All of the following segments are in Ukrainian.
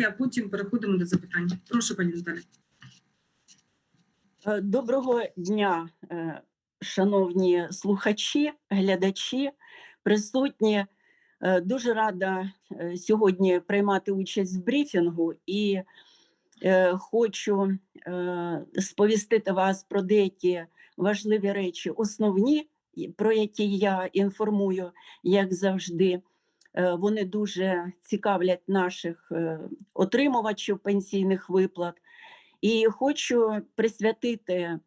а потім переходимо до запитань. Прошу, пані Наталі. Е, Доброго дня, е, шановні слухачі, глядачі, присутні. Е, Дуже рада сьогодні приймати участь в брифінгу і хочу сповістити вас про деякі важливі речі, основні, про які я інформую, як завжди. Е, Вони дуже цікавлять наших е, отримувачів пенсійних виплат. І хочу присвятити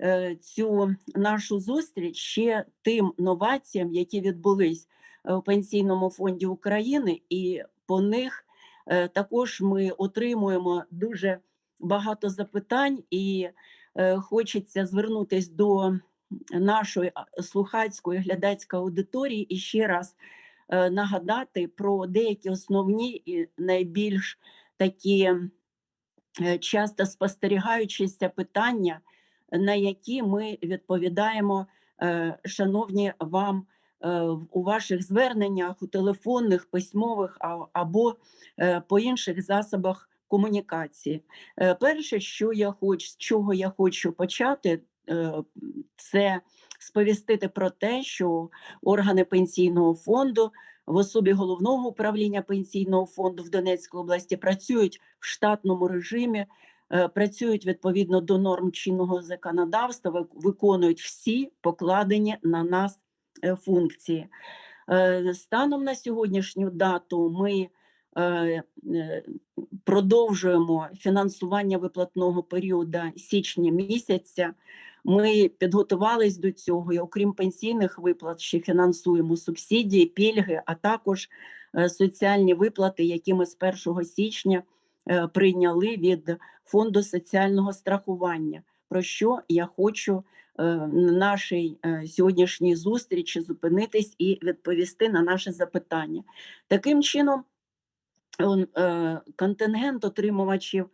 е, цю нашу зустріч ще тим новаціям, які відбулись в Пенсійному фонді України, і по них також ми отримуємо дуже багато запитань, і хочеться звернутися до нашої слухацької глядацької аудиторії і ще раз нагадати про деякі основні і найбільш такі е, часто спостерігаючися питання, на які ми відповідаємо, е, шановні вам е, у ваших зверненнях, у телефонних, письмових або е, по інших засобах комунікації. Е, Перше, що я хочу, з чого я хочу почати, е, це сповістити про те, що органи пенсійного фонду в особі головного управління пенсійного фонду в Донецькій області працюють в штатному режимі, е, працюють відповідно до норм чинного законодавства, виконують всі покладені на нас е, функції. Е, Станом на сьогоднішню дату ми продовжуємо фінансування виплатного періоду січня місяця. Ми підготувались до цього, і окрім пенсійних виплат, ще фінансуємо субсидії, пільги, а також е, соціальні виплати, які ми з 1 січня е, прийняли від фонду соціального страхування. Про що я хочу е, на нашій сьогоднішній зустрічі зупинитись і відповісти на наше запитання. Таким чином, контингент отримувачів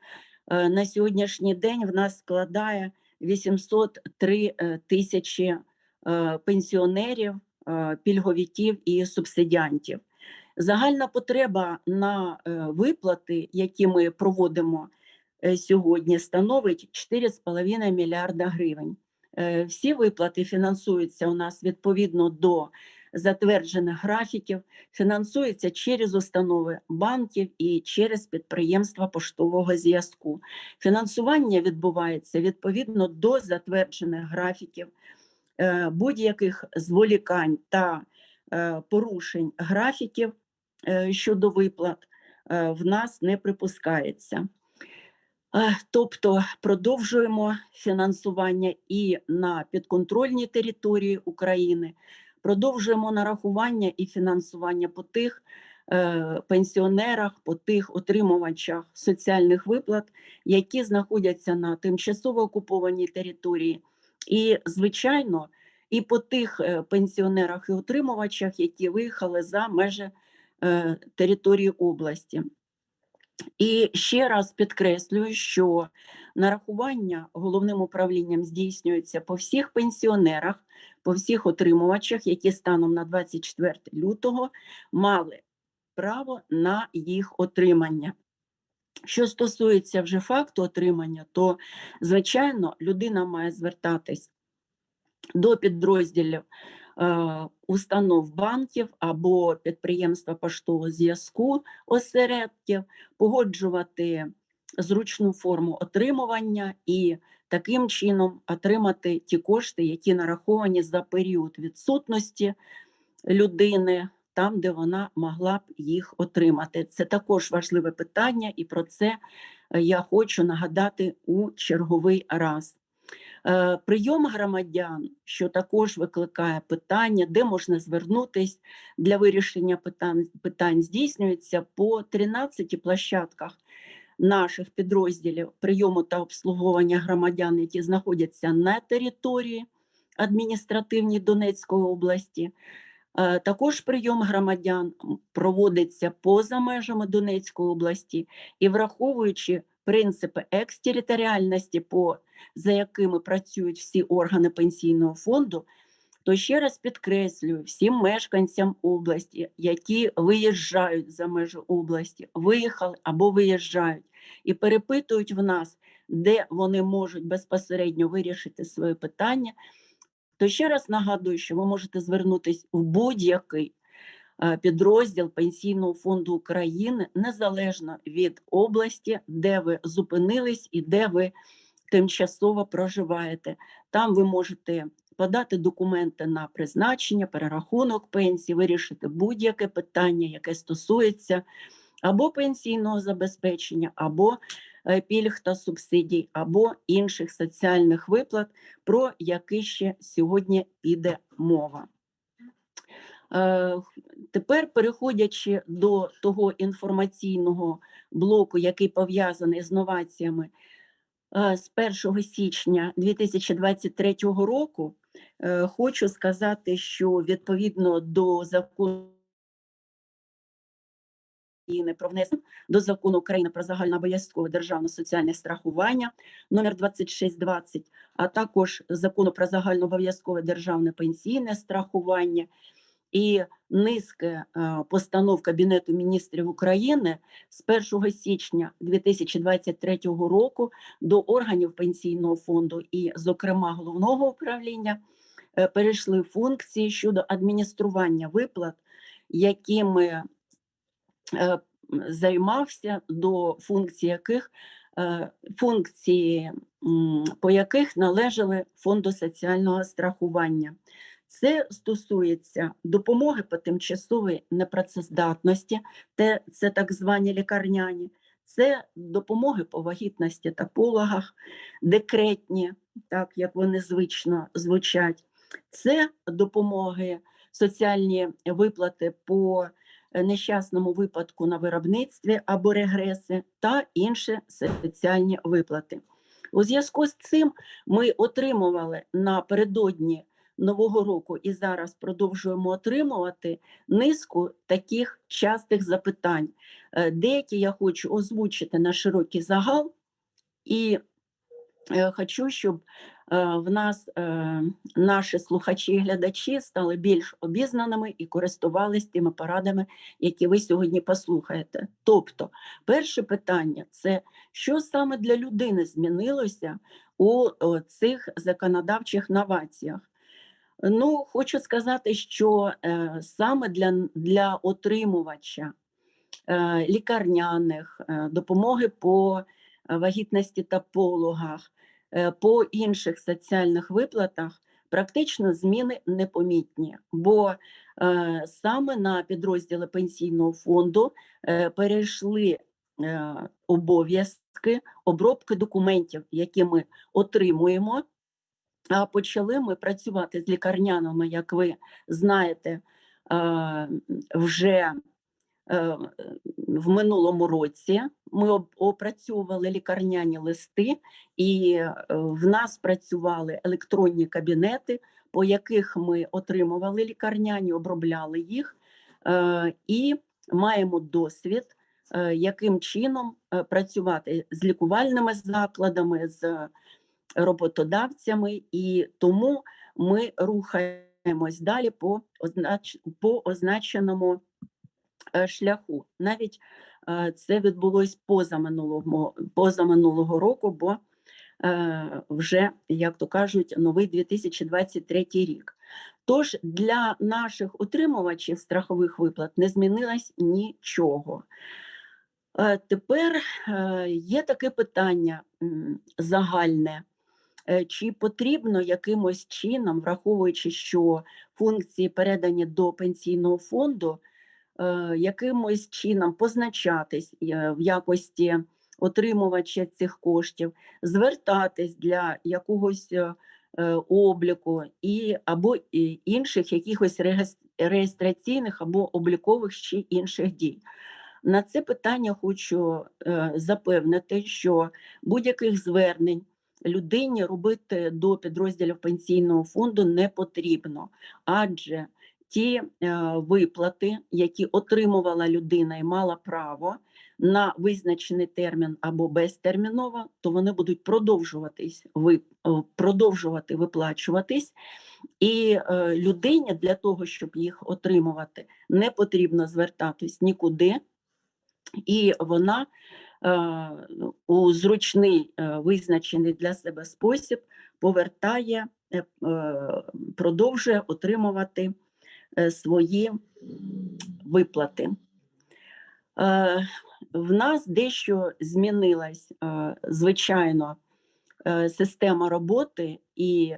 на сьогоднішній день в нас складає 803 е, тисячі е, пенсіонерів, пільговіків пільговиків і субсидіантів. Загальна потреба на е, виплати, які ми проводимо е, сьогодні, становить 4,5 мільярда гривень. Е, Всі виплати фінансуються у нас відповідно до затверджених графіків, фінансуються через установи банків і через підприємства поштового зв'язку. Фінансування відбувається відповідно до затверджених графіків Е, будь-яких зволікань та е, порушень графіків е, щодо виплат в нас не припускається. Тобто продовжуємо фінансування і на підконтрольній території України, продовжуємо нарахування і фінансування по тих е, пенсіонерах, по тих отримувачах соціальних виплат, які знаходяться на тимчасово окупованій території. І, звичайно, і по тих е, пенсіонерах і отримувачах, які виїхали за межі е, території області. І ще раз підкреслюю, що нарахування головним управлінням здійснюється по всіх пенсіонерах, по всіх отримувачах, які станом на 24 лютого мали право на їх отримання. Що стосується вже факту отримання, то, звичайно, людина має звертатись до підрозділів установ банків або підприємства поштового зв'язку осередків, погоджувати зручну форму отримування і таким чином отримати ті кошти, які нараховані за період відсутності людини там, де вона могла б їх отримати. Це також важливе питання, і про це е, я хочу нагадати у черговий раз. Е, Прийом громадян, що також викликає питання, де можна звернутись для вирішення питань, питань здійснюється по 13 площадках наших підрозділів прийому та обслуговування громадян, які знаходяться на території адміністративній Донецької області. Е, Також прийом громадян проводиться поза межами Донецької області і враховуючи принципи екстериторіальності, по, за якими працюють всі органи пенсійного фонду, То ще раз підкреслюю всім мешканцям області, які виїжджають за межі області, виїхали або виїжджають і перепитують в нас, де вони можуть безпосередньо вирішити своє питання. То ще раз нагадую, що ви можете звернутися в будь-який підрозділ Пенсійного фонду України незалежно від області, де ви зупинились і де ви тимчасово проживаєте. Там ви можете подати документи на призначення, перерахунок пенсії, вирішити будь-яке питання, яке стосується або пенсійного забезпечення, або е, пільг та субсидій, або інших соціальних виплат, про які ще сьогодні піде мова. Тепер, переходячи до того інформаційного блоку, який пов'язаний з новаціями, е, з 1 січня 2023 року, е, хочу сказати, що відповідно до закону про внесення до закону України про загальнообов'язкове державне соціальне страхування номер 2620, а також закону про загальнообов'язкове державне пенсійне страхування і низки е, постанов Кабінету міністрів України з 1 січня 2023 року до органів пенсійного фонду і, зокрема, головного управління е, перейшли функції щодо адміністрування виплат, якими е, займався до функцій яких е, функції, по яких належали фонду соціального страхування. Це стосується допомоги по тимчасовій непрацездатності, те- це так звані лікарняні, це допомоги по вагітності та пологах, декретні, так як вони звично звучать, це допомоги, соціальні виплати по е, нещасному випадку на виробництві або регреси та інші соціальні виплати. У зв'язку з цим ми отримували напередодні Нового року і зараз продовжуємо отримувати низку таких частих запитань. Е, Деякі я хочу озвучити на широкий загал, і е, хочу, щоб е, в нас наші слухачі і глядачі стали більш обізнаними і користувались тими порадами, які ви сьогодні послухаєте. Тобто, перше питання це що саме для людини змінилося у цих законодавчих новаціях. Ну, хочу сказати, що е, саме для, для отримувача е, лікарняних, е, допомоги по вагітності та пологах, е, по інших соціальних виплатах практично зміни непомітні, бо е, саме на підрозділи пенсійного фонду е, перейшли е, обов'язки обробки документів, які ми отримуємо. Почали ми працювати з лікарняними, як ви знаєте, вже е, в минулому році. Ми опрацьовували лікарняні листи, і е, в нас працювали електронні кабінети, по яких ми отримували лікарняні, обробляли їх е, і маємо досвід, яким чином працювати з лікувальними закладами. з роботодавцями, і тому ми рухаємось далі по, означ... по означеному е, шляху. Навіть е, це відбулось поза минулого, поза минулого року, бо е, вже, як то кажуть, новий 2023 рік. Тож для наших утримувачів страхових виплат не змінилось нічого. Тепер є таке питання загальне. Е, Чи потрібно якимось чином, враховуючи, що функції передані до пенсійного фонду, е, якимось чином позначатись е, в якості отримувача цих коштів, звертатись для якогось обліку і або інших якихось реєстраційних або облікових чи інших дій. На це питання хочу запевнити, що будь-яких звернень людині робити до підрозділів пенсійного фонду не потрібно, адже ті е, виплати, які отримувала людина і мала право, на визначений термін або безтерміново, то вони будуть продовжуватись, е, продовжувати виплачуватись. І е, людині для того, щоб їх отримувати, не потрібно звертатись нікуди, і вона у зручний е, визначений для себе спосіб повертає, е, е, продовжує отримувати е, свої виплати. Е, В нас дещо змінилась, е, звичайно, е, система роботи і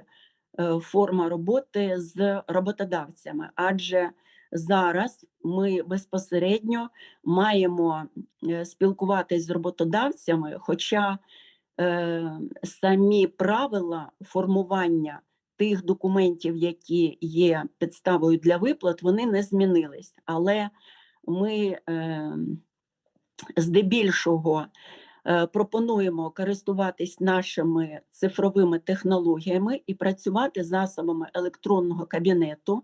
е, форма роботи з роботодавцями, адже зараз ми безпосередньо маємо е, спілкуватись з роботодавцями, хоча е, самі правила формування тих документів, які є підставою для виплат, вони не змінились. Але ми е, здебільшого е, пропонуємо користуватись нашими цифровими технологіями і працювати засобами електронного кабінету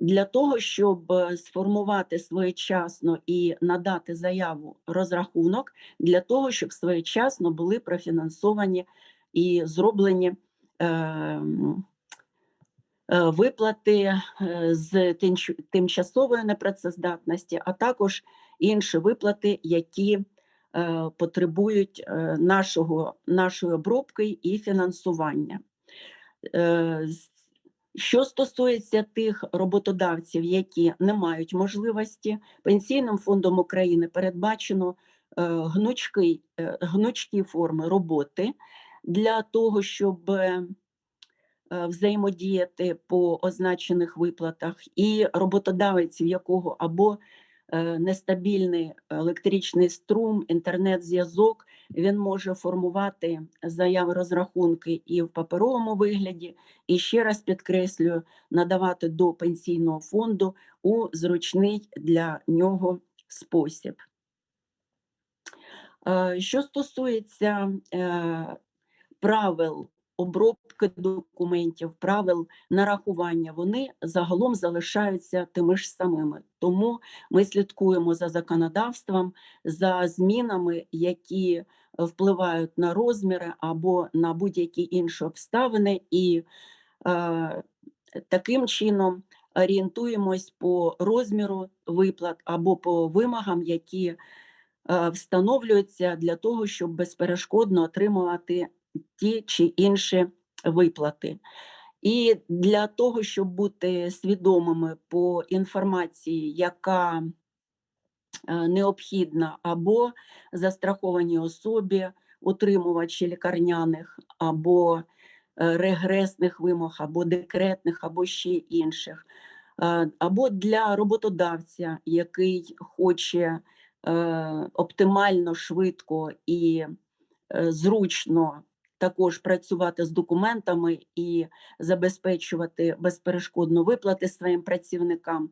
для того, щоб е, сформувати своєчасно і надати заяву розрахунок, для того, щоб своєчасно були профінансовані і зроблені. е, е, Виплати е, з тимчасової непрацездатності, а також інші виплати, які потребують нашого, нашої обробки і фінансування. Що стосується тих роботодавців, які не мають можливості, Пенсійним фондом України передбачено гнучки, е, гнучкі форми роботи для того, щоб е, е, взаємодіяти по означених виплатах, і роботодавець, в якого або е, нестабільний електричний струм, інтернет-зв'язок, він може формувати заяви розрахунки і в паперовому вигляді, і ще раз підкреслюю, надавати до пенсійного фонду у зручний для нього спосіб. Е, Що стосується е, правил обробки документів, правил нарахування, вони загалом залишаються тими ж самими. Тому ми слідкуємо за законодавством, за змінами, які впливають на розміри або на будь-які інші обставини, і е, таким чином орієнтуємось по розміру виплат або по вимогам, які е, встановлюються для того, щоб безперешкодно отримувати ті чи інші виплати. І для того, щоб бути свідомими по інформації, яка е, необхідна або застрахованій особі, утримувачі лікарняних, або е, регресних вимог, або декретних, або ще інших, е, або для роботодавця, який хоче оптимально, швидко і зручно також працювати з документами і забезпечувати безперешкодно виплати своїм працівникам.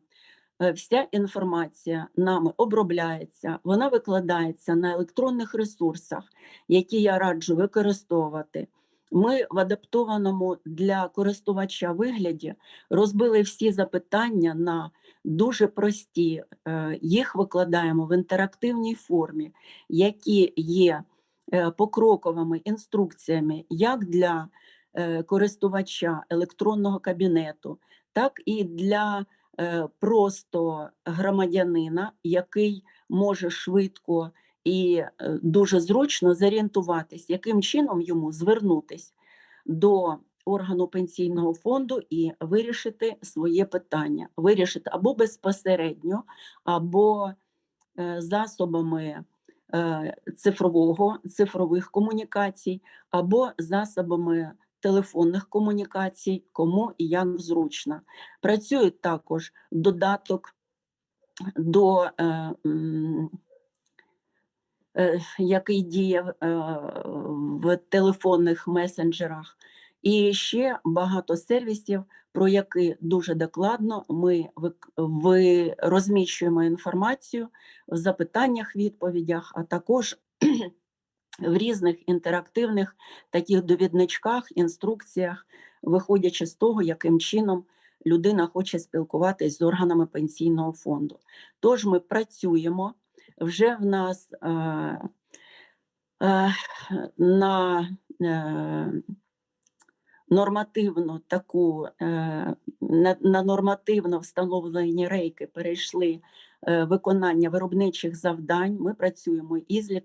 Е, Вся інформація нами обробляється, вона викладається на електронних ресурсах, які я раджу використовувати. Ми в адаптованому для користувача вигляді розбили всі запитання на дуже прості. е, Їх викладаємо в інтерактивній формі, які є покроковими інструкціями як для е, користувача електронного кабінету, так і для е, просто громадянина, який може швидко і е, дуже зручно зорієнтуватись, яким чином йому звернутись до органу пенсійного фонду і вирішити своє питання, вирішити або безпосередньо, або е, засобами е, цифрового, цифрових комунікацій, або засобами телефонних комунікацій, кому і як зручно. Працює також додаток до е, е, який діє е, в телефонних месенджерах, і ще багато сервісів, про які дуже докладно ми ви розміщуємо інформацію в запитаннях, відповідях, а також в різних інтерактивних таких довідничках, інструкціях, виходячи з того, яким чином людина хоче спілкуватись з органами пенсійного фонду. Тож ми працюємо вже в нас е, е, на е, нормативну таку е, на, нормативно встановлені рейки перейшли е, виконання виробничих завдань. Ми працюємо і з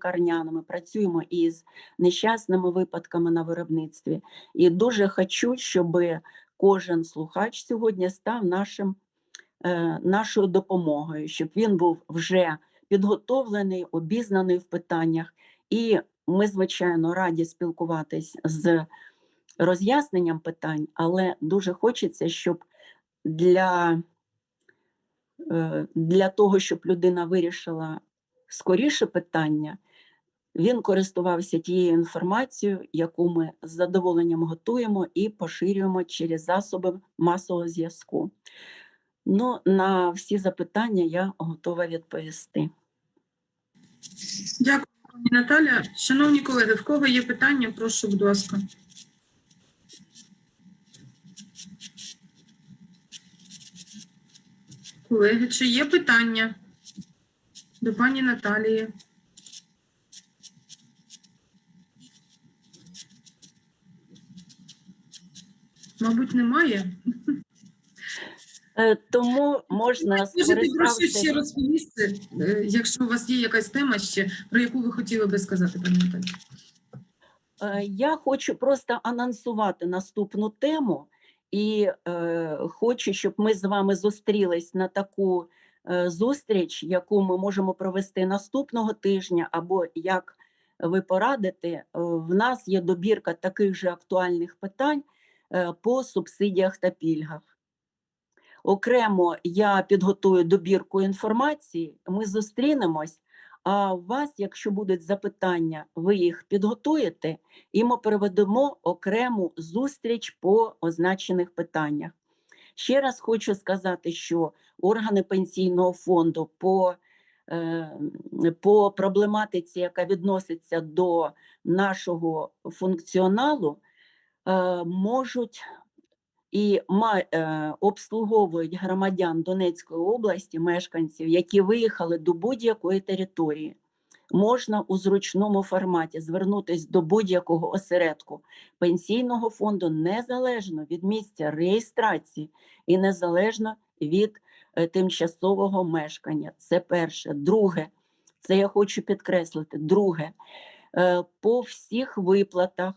працюємо і з нещасними випадками на виробництві. І дуже хочу, щоб кожен слухач сьогодні став нашим, е, нашою допомогою, щоб він був вже підготовлений, обізнаний в питаннях. І ми, звичайно, раді спілкуватись з роз'ясненням питань, але дуже хочеться, щоб для, е, для того, щоб людина вирішила скоріше питання, він користувався тією інформацією, яку ми з задоволенням готуємо і поширюємо через засоби масового зв'язку. Ну, на всі запитання я готова відповісти. Дякую, пані Наталя. Шановні колеги, в кого є питання, прошу, будь ласка. Колеги, чи є питання до пані Наталії? Мабуть, немає. Е, Тому можна Можете прошу ще розповісти, е, якщо у вас є якась тема ще, про яку ви хотіли би сказати, пані Наталі. Е, Я хочу просто анонсувати наступну тему, і е, хочу, щоб ми з вами зустрілись на таку е, зустріч, яку ми можемо провести наступного тижня, або як ви порадите, е, в нас є добірка таких же актуальних питань е, по субсидіях та пільгах. Окремо я підготую добірку інформації, ми зустрінемось. А у вас, якщо будуть запитання, ви їх підготуєте, і ми проведемо окрему зустріч по означених питаннях. Ще раз хочу сказати, що органи пенсійного фонду по, е, по проблематиці, яка відноситься до нашого функціоналу, е, можуть і е, обслуговують громадян Донецької області, мешканців, які виїхали до будь-якої території. Можна у зручному форматі звернутися до будь-якого осередку пенсійного фонду незалежно від місця реєстрації і незалежно від е, тимчасового мешкання. Це перше. Друге, це я хочу підкреслити. Друге, е, по всіх виплатах,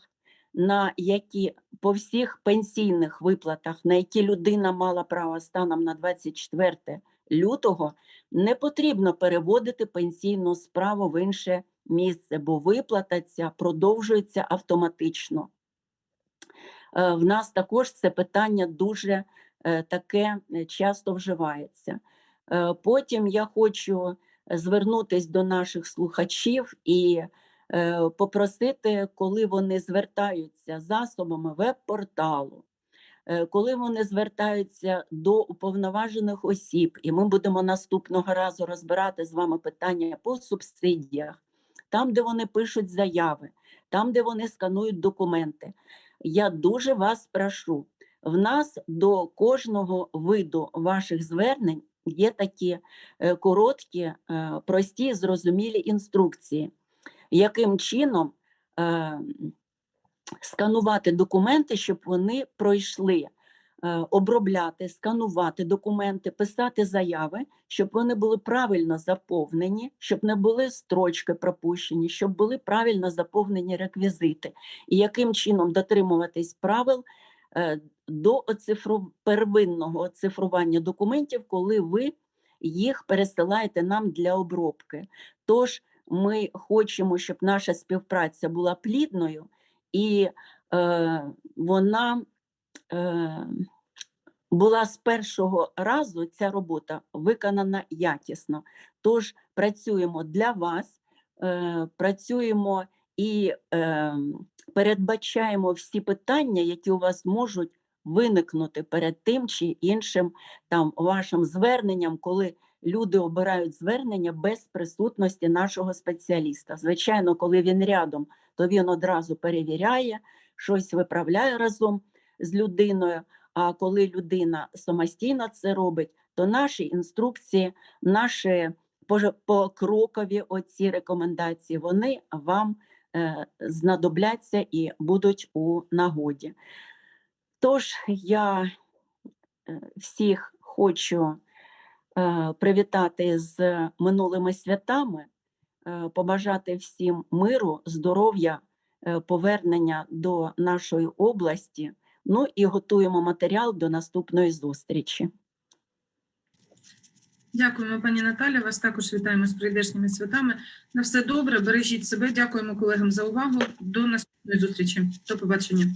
на які по всіх пенсійних виплатах, на які людина мала право станом на 24 лютого, не потрібно переводити пенсійну справу в інше місце, бо виплата ця продовжується автоматично. Е, В нас також це питання дуже е, таке е, часто вживається. Потім я хочу звернутися до наших слухачів і попросити, коли вони звертаються засобами веб-порталу, е, коли вони звертаються до уповноважених осіб, і ми будемо наступного разу розбирати з вами питання по субсидіях, там, де вони пишуть заяви, там, де вони сканують документи. Я дуже вас прошу. В нас до кожного виду ваших звернень є такі е, короткі, е, прості, зрозумілі інструкції, яким чином е, сканувати документи, щоб вони пройшли, е, обробляти, сканувати документи, писати заяви, щоб вони були правильно заповнені, щоб не були строчки пропущені, щоб були правильно заповнені реквізити, і яким чином дотримуватись правил е, до оцифру... первинного оцифрування документів, коли ви їх пересилаєте нам для обробки. Тож ми хочемо, щоб наша співпраця була плідною і е, вона е, була з першого разу ця робота виконана якісно. Тож працюємо для вас, е, працюємо і е, передбачаємо всі питання, які у вас можуть виникнути перед тим чи іншим там вашим зверненням, коли люди обирають звернення без присутності нашого спеціаліста. Звичайно, коли він рядом, то він одразу перевіряє, щось виправляє разом з людиною. А коли людина самостійно це робить, то наші інструкції, наші покрокові оці рекомендації, вони вам е, знадобляться і будуть у нагоді. Тож я е, всіх хочу привітати з минулими святами, е, побажати всім миру, здоров'я, е, повернення до нашої області. Ну і готуємо матеріал до наступної зустрічі. Дякуємо, пані Наталя. Вас також вітаємо з прийдешніми святами. На все добре, бережіть себе. Дякуємо колегам за увагу. До наступної зустрічі. До побачення.